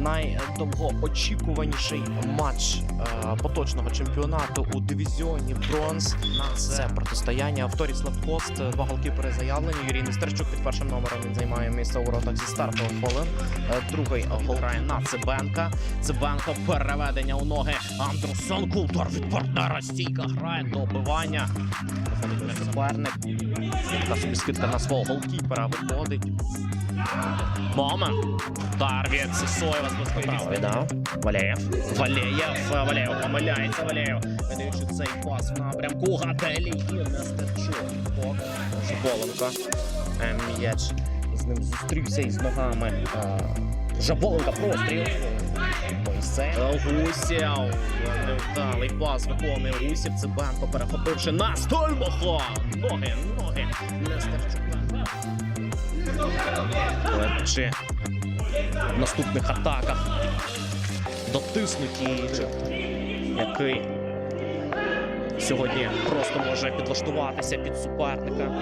найдовгоочікуваніший матч е, поточного чемпіонату у дивізіоні Бронз. Це протистояння авторі Славкост. Два голкіпери заявлені. Юрій Нестерчук під першим номером він займає місце у воротах зі стартових хвилин. Е, Другий гол грає на Цибенка. Цибенко переведення у ноги. Андрусон Култор від партнера. Стійка грає добивання. На суперник. Та собі скидка на свого голкіпера виходить. Момент. Удар від з близької да. Валеєв. Валеєв. Валеєв помиляється. Валеєв. Видаючи цей пас в напрямку Гаделі і Нестерчук. Жаболенко. Е, М'яч з ним зустрівся із ногами. Е, Жаболенко простріл. Мойсей. Гусєв. Невдалий пас виконує Гусєв. Цибенко перехопивши на Стольмахо. Ноги, ноги. Нестерчука. Але Чи в наступних атаках. Дотиснуті, який сьогодні просто може підлаштуватися під суперника,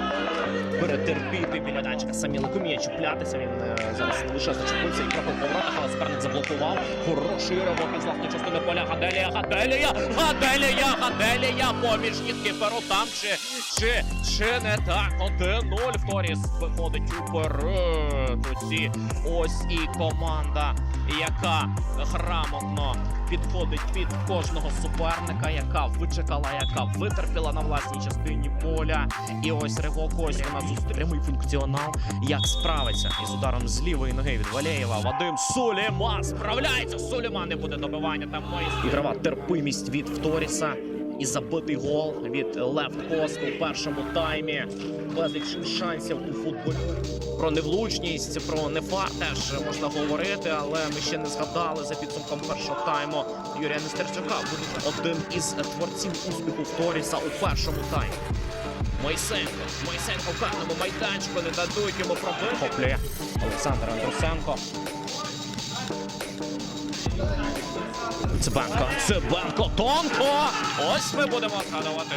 перетерпіти біля самі ликоміє чіплятися. Він е, зараз лише зачепився і трохи в поворотах, але суперник заблокував. Хороший ривок із власної частини поля. Гаделія, Гаделія, Гаделія, Гаделія, поміж Ніткіперу там чи, чи, чи не так. 1-0 в Торіс виходить уперед. Усі ось і команда, яка грамотно підходить під кожного суперника, яка вичекала, яка витерпіла на власній частині поля. І ось ось вона зустрімий функціонал. Як справиться із ударом з лівої ноги від Валеєва Вадим Сулейман справляється. Сулейман не буде добивання. Там ігрова терпимість від Вторіса. І забитий гол від Лефт Пост у першому таймі. Безліч шансів у футболі. Про невлучність, про нефар теж можна говорити, але ми ще не згадали за підсумком першого тайму Юрія Нестерчука. Буде один із творців успіху Торіса у першому таймі. Мойсенко. Мойсенко в певному майданчику не дадуть йому пробити. Олександр Андрусенко. Цибенко, Цибенко, тонко! Ось ми будемо згадувати.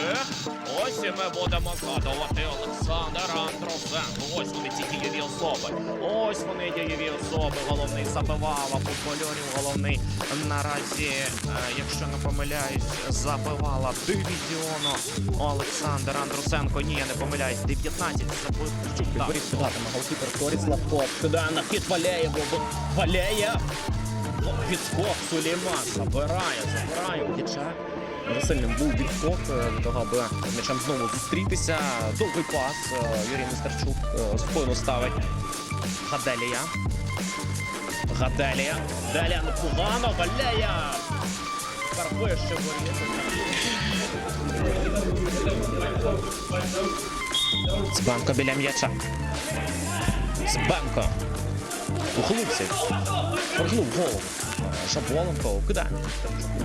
Ось і ми будемо згадувати Олександр Андрусенко. Ось вони ці дієві особи. Ось вони дієві особи. Головний забивав, а футбольорів головний наразі, е, якщо не помиляюсь, забивала дивізіону Олександр Андрусенко. Ні, я не помиляюсь. 19 забив. Підборів податиме голкіпер Торіс Лавко. Кидає на хід Валеєву. Валеєв. Відскок Сулейман забирає, забирає м'яча. Засильним був відскок е, для того, аби м'ячем знову зустрітися. Довгий пас. е, Юрій Нестерчук е, спину ставить. Гаделія. Гаделія. Гаделія непогано. Валея. Тепер вище воріт. Цбанко біля м'яча. Цбанко. У. Прогнув голову. Шаболенко кидає.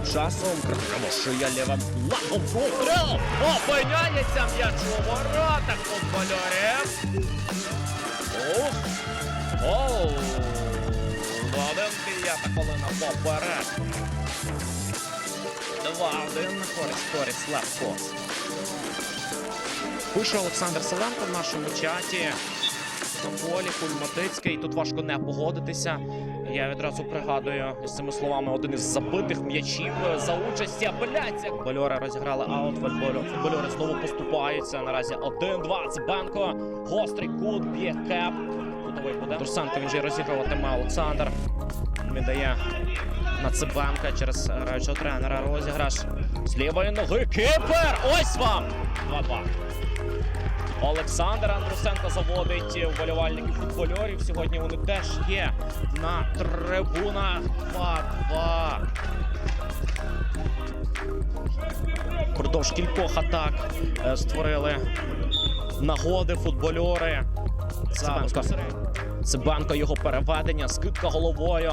Часом красиво шия лівим флангом постріл. Опиняється м'яч у воротах футбольорів. Ух. Оу. Один п'ята хвилина поперед. Два-один на користь користь Левкос. Пише Олександр Селенко в нашому чаті. На полі. Тут важко не погодитися. Я відразу пригадую з цими словами один із забитих м'ячів за участі апеляція. Футбольори розіграли аут. Футбольори знову поступаються. Наразі 1-2. Цибенко. Гострий кут, б'є кеп. Кутовий буде. Турсенко він же розігруватиме Олександр. Віддає на Цибенка через граючого тренера розіграш. З лівої ноги. Кіпер! Ось вам! 2-2. Олександр Андрусенко заводить вболівальників футбольорів. Сьогодні вони теж є на трибунах 2-2. Впродовж кількох атак е, створили нагоди футбольори. Цибенко. Цибенко його переведення, скидка головою.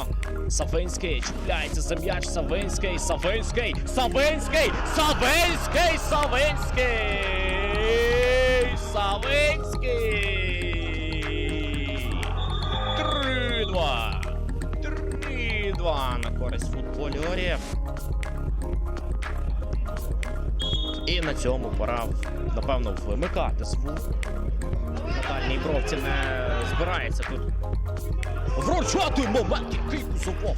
Савинський чіпляється за м'яч. Савинський, Савинський, Савинський, Савинський, Савинський. 3-2. 3-2 на користь футбольорів. І на цьому пора, напевно, вимикати звук. Натальній бровці не збирається тут Вручати момент, який Кузовов.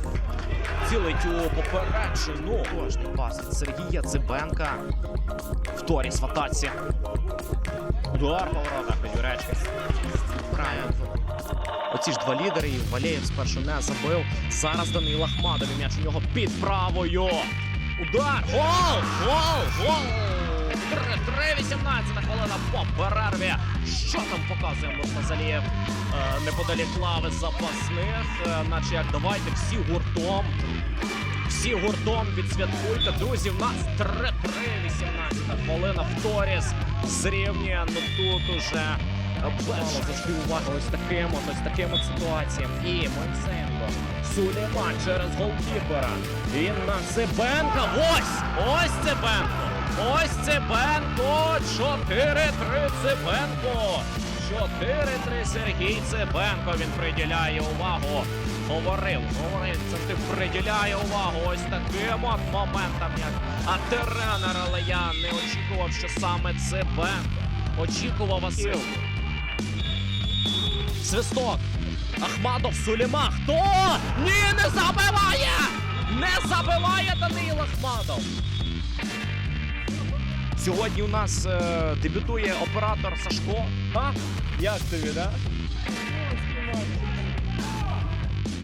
Цілить у попереджену. Кожний пас від Сергія Цибенка. В Торіс в атаці. Удар по воротах від. Грає. Оці ж два лідери, і Валєєв спершу не забив. Зараз Данил Ахмадов, і м'яч у нього під правою. Удар! Гол! Гол! Гол! 3-3-18 хвилина по перерві. Що там показує Муртазалієв? Е, неподалік лави запасних. Е, наче як давайте всі гуртом. Всі гуртом відсвяткуйте. Друзі, в нас 3-3, 18 хвилина в Торіс. Зрівнює, ну тут уже Мало завжди уваги ось таким, ось таким ситуаціям. І Мойсенко. Сулейман через голкіпера. І на Цибенко. Ось! Ось Цибенко! Ось Цибенко! 4-3 Цибенко! 4-3 Сергій Цибенко. Він приділяє увагу. Говорив, говорив, це ти приділяє увагу ось таким от моментам, як а тренер, але я не очікував, що саме Цибенко. Очікував Василь. Свисток. Ахмадов Суліма. Хто? Ні, не забиває! Не забиває Даниїл Ахмадов. Сьогодні у нас е, дебютує оператор Сашко. А? Як тобі, да?